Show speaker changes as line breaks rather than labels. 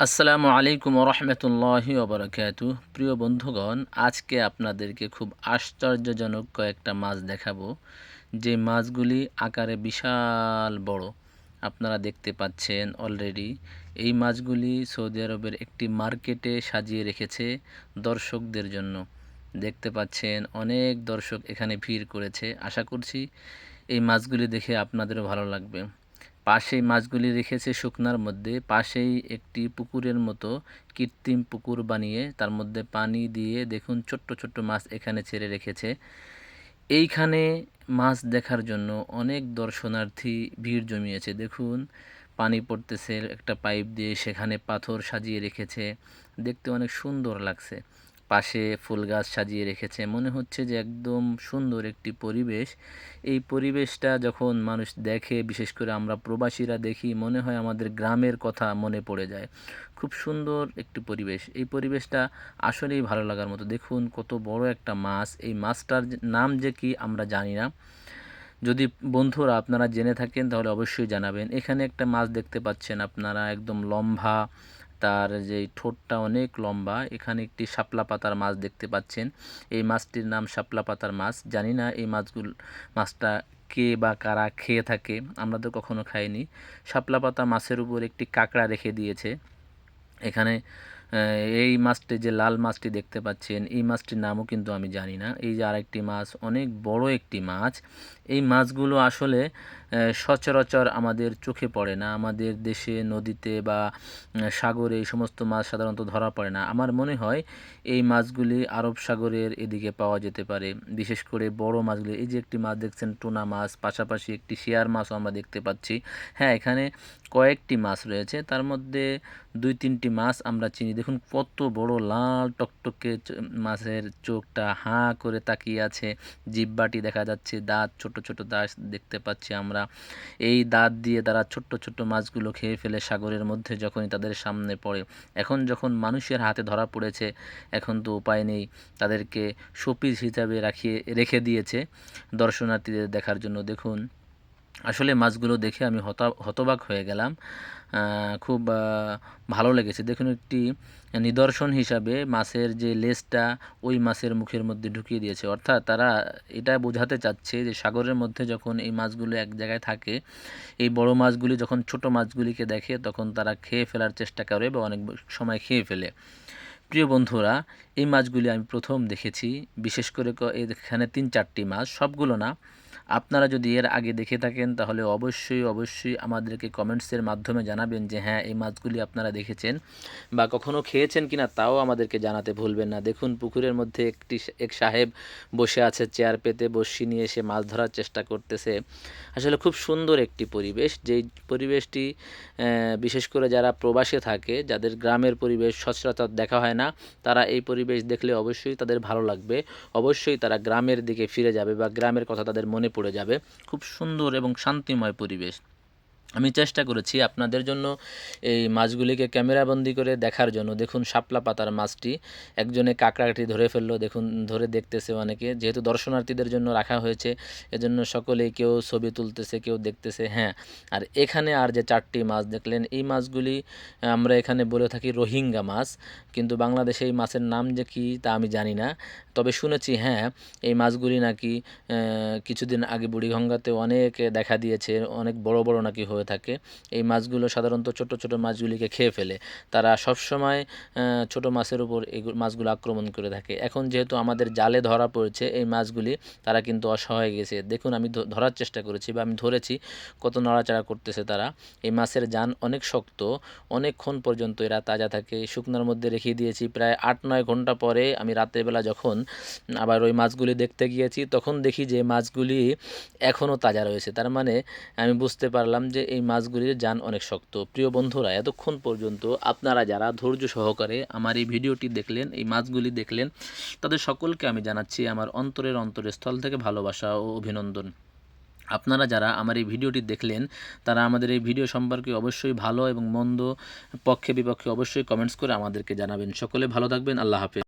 আসসালামু আলাইকুম রহমতুল্লাহি ওবরাকাতু। প্রিয় বন্ধুগণ, আজকে আপনাদেরকে খুব আশ্চর্যজনক কয়েকটা মাছ দেখাবো। যে মাছগুলি আকারে বিশাল বড়। আপনারা দেখতে পাচ্ছেন অলরেডি এই মাছগুলি সৌদি আরবের একটি মার্কেটে সাজিয়ে রেখেছে দর্শকদের জন্য। দেখতে পাচ্ছেন অনেক দর্শক এখানে ভিড় করেছে। আশা করছি এই মাছগুলি দেখে আপনাদেরও ভালো লাগবে। পাশেই মাছগুলি রেখেছে শুকনার মধ্যে, পাশেই একটি পুকুরের মতো কৃত্রিম পুকুর বানিয়ে তার মধ্যে পানি দিয়ে দেখুন ছোট্ট ছোট্ট মাছ এখানে ছেড়ে রেখেছে। এইখানে মাছ দেখার জন্য অনেক দর্শনার্থী ভিড় জমিয়েছে। দেখুন, পানি পড়তেছে, একটা পাইপ দিয়ে সেখানে পাথর সাজিয়ে রেখেছে। দেখতে অনেক সুন্দর লাগছে। পাশে ফুল গাছ সাজিয়ে রেখেছে। মনে হচ্ছে যে একদম সুন্দর একটি পরিবেশ। এই পরিবেশটা যখন মানুষ দেখে, বিশেষ করে আমরা প্রবাসীরা দেখি, মনে হয় আমাদের গ্রামের কথা মনে পড়ে যায়। খুব সুন্দর একটি পরিবেশ। এই পরিবেশটা আসলেই ভালো লাগার মতো। দেখুন কত বড় একটা মাছ। এই মাছটার নাম যে কি আমরা জানি না। যদি বন্ধুরা আপনারা জেনে থাকেন, তাহলে অবশ্যই জানাবেন। এখানে একটা মাছ দেখতে পাচ্ছেন আপনারা, একদম লম্বা। তার যে ঠোঁটটা অনেক লম্বা, এখানে একটি শাপলা পাতার মাছ দেখতে পাচ্ছেন। এই মাছটির নাম শাপলা পাতার মাছ। জানি না এই মাছগুলো, মাছটা কে বা কারা খেয়ে থাকে, আমরা তো কখনো খাইনি। শাপলা পাতা মাছের উপর একটি কাঁকড়া রেখে দিয়েছে। এখানে এই মাছটি যে লাল মাছটি দেখতে পাচ্ছেন, এই মাছটির নামও কিন্তু আমি জানি না। এই যে আরেকটি মাছ, অনেক বড় একটি মাছ। এই মাছগুলো আসলে সচরাচর আমাদের চোখে পড়ে না, আমাদের দেশে, নদীতে বা সাগরে এই সমস্ত মাছ সাধারণত ধরা পড়ে না। আমার মনে হয় এই মাছগুলি আরব সাগরের এদিকে পাওয়া যেতে পারে। বিশেষ করে বড় মাছগুলি, এই যে একটি মাছ দেখছেন, টুনা মাছ, পাশাপাশি একটি শেয়ার মাছও আমরা দেখতে পাচ্ছি। হ্যাঁ এখানে কয়েকটি মাছ রয়েছে, তার মধ্যে দুই তিনটি মাছ আমরা চিনি। দেখুন, কত বড় লাল টকটকে মাছের চোখটা হাঁ করে তাকিয়ে আছে। জিব্বাটি দেখা যাচ্ছে দাঁত, ছোট ছোট দাঁত দেখতে পাচ্ছি আমরা। এই দাঁত দিয়ে তারা ছোট্ট ছোট্ট মাছগুলো খেয়ে ফেলে সাগরের মধ্যে যখনই তাদের সামনে পড়ে। এখন যখন মানুষের হাতে ধরা পড়েছে, এখন তো উপায় নেই তাদেরকে শোপিস হিসাবে রাখিয়ে, রেখে দিয়েছে দর্শনার্থীদের দেখার জন্য। দেখুন আসলে মাছগুলো দেখে আমি হতা, হতবাক হয়ে গেলাম। খুব ভালো লেগেছে। দেখুন একটি নিদর্শন হিসাবে মাছের যে লেজটা ওই মাছের মুখের মধ্যে ঢুকিয়ে দিয়েছে। অর্থাৎ তারা এটা বোঝাতে চাচ্ছে যে সাগরের মধ্যে যখন এই মাছগুলো এক জায়গায় থাকে, এই বড় মাছগুলি যখন ছোট মাছগুলিকে দেখে তখন তারা খেয়ে ফেলার চেষ্টা করে বা অনেক সময় খেয়ে ফেলে। প্রিয় বন্ধুরা, এই মাছগুলি আমি প্রথম দেখেছি। বিশেষ করে এখানে তিন চারটি মাছ, সবগুলো না আপনারা যদি এর আগে দেখে থাকেন, তাহলে অবশ্যই অবশ্যই আমাদেরকে কমেন্টসের মাধ্যমে জানাবেন যে হ্যাঁ এই মাছগুলি আপনারা দেখেছেন বা কখনও খেয়েছেন কিনা তাও আমাদেরকে জানাতে ভুলবেন না। দেখুন, পুকুরের মধ্যে একটি এক সাহেব বসে আছে চেয়ার পেতে বসি নিয়ে এসে মাছ ধরার চেষ্টা করতেছে। আসলে খুব সুন্দর একটি পরিবেশ। যেই পরিবেশটি বিশেষ করে যারা প্রবাসে থাকে, যাদের গ্রামের পরিবেশ সচরাচর দেখা হয় না, তারা এই পরিবেশ দেখলে অবশ্যই তাদের ভালো লাগবে। অবশ্যই তারা গ্রামের দিকে ফিরে যাবে বা গ্রামের কথা তাদের মনে পড়ে যাবে। খুব সুন্দর এবং শান্তিময় পরিবেশ। আমি চেষ্টা করেছি আপনাদের জন্য এই মাছগুলিকে ক্যামেরাবন্দি করে দেখার জন্য। দেখুন শাপলা পাতার মাছটি, একজনে কাঁকড়াটি ধরে ফেলল, দেখুন ধরে দেখতেছে অনেকে। যেহেতু দর্শনার্থীদের জন্য রাখা হয়েছে, এজন্য সকলেই কেউ ছবি তুলতেছে, কেউ দেখতেছে হ্যাঁ। আর এখানে আর যে চারটি মাছ দেখলেন, এই মাছগুলি আমরা এখানে বলে থাকি রোহিঙ্গা মাছ, কিন্তু বাংলাদেশে এই মাছের নাম যে কী তা আমি জানি না। তবে শুনেছি হ্যাঁ এই মাছগুলি নাকি কিছুদিন আগে বুড়িগঙ্গাতে অনেক দেখা দিয়েছে, অনেক বড় বড় নাকি হয়ে থাকে। এই মাছগুলো সাধারণত ছোট ছোট মাছগুলিকে খেয়ে ফেলে। তারা সবসময় ছোট মাছের উপর এই মাছগুলো আক্রমণ করে থাকে। এখন যেহেতু আমাদের জালে ধরা পড়েছে, এই মাছগুলি, তারা কিন্তু অসহায় গেছে। দেখুন, আমি ধরার চেষ্টা করেছি বা আমি ধরেছি, কত নড়াচড়া করতেছে তারা। এই মাছের যান অনেক শক্ত, অনেকক্ষণ পর্যন্ত এরা তাজা থাকে। শুকনার মধ্যে রেখে দিয়েছি। প্রায় আট, নয় ঘণ্টা পরে আমি রাতের বেলা যখন আবার ওই মাছগুলি দেখতে গিয়েছি, তখন দেখি যে মাছগুলি এখনও তাজা রয়েছে। তার মানে আমি বুঝতে পারলাম যে এই মাছগুলির যান অনেক শক্ত। প্রিয় বন্ধুরা, এতক্ষণ পর্যন্ত আপনারা যারা ধৈর্য সহকারে আমার এই ভিডিওটি দেখলেন, এই মাছগুলি দেখলেন, তাদের সকলকে আমি জানাচ্ছি আমার অন্তরের অন্তরের স্থল থেকে ভালোবাসা ও অভিনন্দন। আপনারা যারা আমার এই ভিডিওটি দেখলেন, তারা আমাদের এই ভিডিও সম্পর্কে অবশ্যই ভালো এবং মন্দ পক্ষে বিপক্ষে অবশ্যই কমেন্টস করে আমাদেরকে জানাবেন। সকলে ভালো থাকবেন, আল্লাহ হাফেজ।